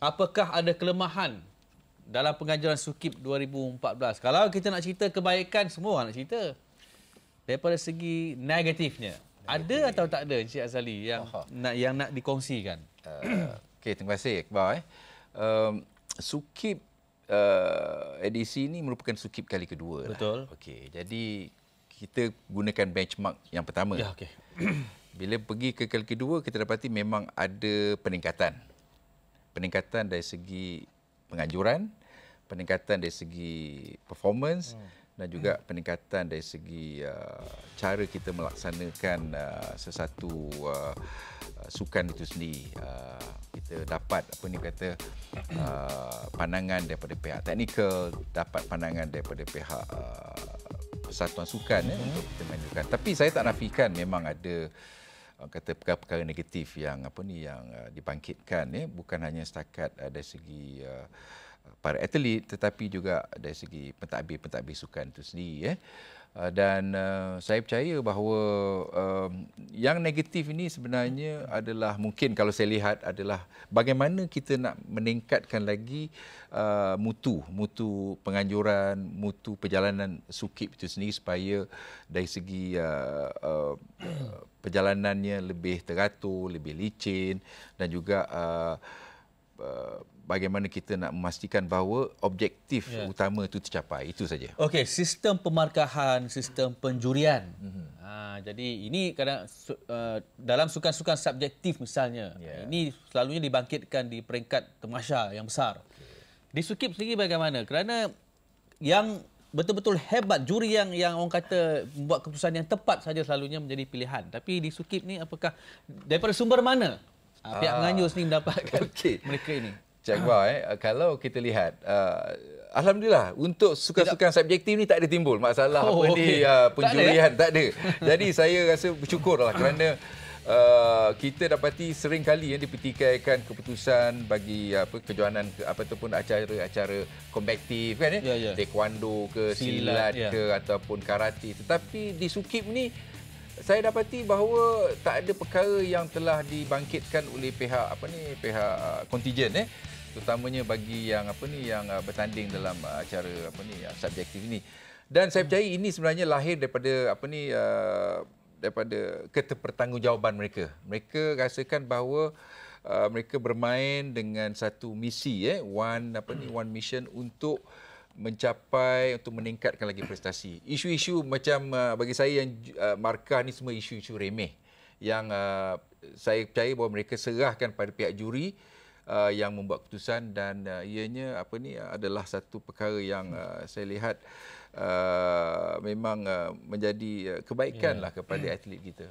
apakah ada kelemahan dalam pengajaran Sukip 2014? Kalau kita nak cerita kebaikan, semua orang nak cerita. Daripada segi negatifnya, ada atau tak ada Encik Azali yang Aha. nak yang nak dikongsikan? Uh, Okey, terima kasih Iqbal. Eh. Um, Sukip uh, edisi ini merupakan Sukip kali kedua. Betul. Lah. Okey, jadi kita gunakan benchmark yang pertama. Ya, okey. Bila pergi ke kali kedua, kita dapati memang ada peningkatan. Peningkatan dari segi penganjuran, peningkatan dari segi performance hmm. dan juga peningkatan dari segi uh, cara kita melaksanakan uh, sesuatu uh, sukan itu sendiri. Uh, kita dapat apa ni kata uh, pandangan daripada pihak teknikal, dapat pandangan daripada pihak uh, persatuan sukan eh, untuk kita menunjukkan. Tapi saya tak nafikan memang ada kata perkara-perkara negatif yang apa ni yang uh, dibangkitkan eh bukan hanya setakat uh, dari segi uh, para atlet tetapi juga dari segi pentadbir-pentadbir sukan itu sendiri eh. Uh, dan uh, saya percaya bahawa um, yang negatif ini sebenarnya adalah mungkin kalau saya lihat adalah bagaimana kita nak meningkatkan lagi uh, mutu mutu penganjuran mutu perjalanan sukip itu sendiri supaya dari segi uh, uh, perjalanannya lebih teratur lebih licin dan juga uh, uh, bagaimana kita nak memastikan bahawa objektif yeah. utama itu tercapai itu saja Okey, sistem pemarkahan, sistem penjurian. Mm-hmm. Ha, jadi ini kadang su- uh, dalam sukan-sukan subjektif misalnya, Ya. ini selalunya dibangkitkan di peringkat temasya yang besar. Di Sukip sendiri bagaimana? Kerana yang betul-betul hebat juri yang yang orang kata membuat keputusan yang tepat saja selalunya menjadi pilihan. Tapi di Sukip ni apakah daripada sumber mana? Ha, pihak Ah. penganjur sendiri mendapatkan Okey. mereka ini. Cik Akbar, eh, kalau kita lihat, uh, Alhamdulillah untuk sukan-sukan subjektif ni tak ada timbul masalah Oh, apa okey. ni uh, Tak ada, penjurian tak ada. Jadi saya rasa bersyukur lah kerana uh, kita dapati sering kali yang dipertikaikan keputusan bagi apa kejohanan ke, apa ataupun acara-acara kombatif kan eh? Ya, ya. taekwondo ke Silat, silat, ya. ke ataupun karate tetapi di Sukip ni saya dapati bahawa tak ada perkara yang telah dibangkitkan oleh pihak apa ni pihak uh, kontijen eh. Terutamanya bagi yang apa ni yang uh, bertanding dalam uh, acara apa ni uh, subjektif ini. Dan saya percaya ini sebenarnya lahir daripada apa ni uh, daripada keterpertanggungjawaban mereka. Mereka rasakan bahawa uh, mereka bermain dengan satu misi eh. One apa ni one mission untuk mencapai untuk meningkatkan lagi prestasi. Isu-isu macam uh, bagi saya yang uh, markah ni semua isu-isu remeh yang uh, saya percaya bahawa mereka serahkan pada pihak juri uh, yang membuat keputusan dan uh, ianya apa ni uh, adalah satu perkara yang uh, saya lihat uh, memang uh, menjadi uh, kebaikan lah kepada atlet kita.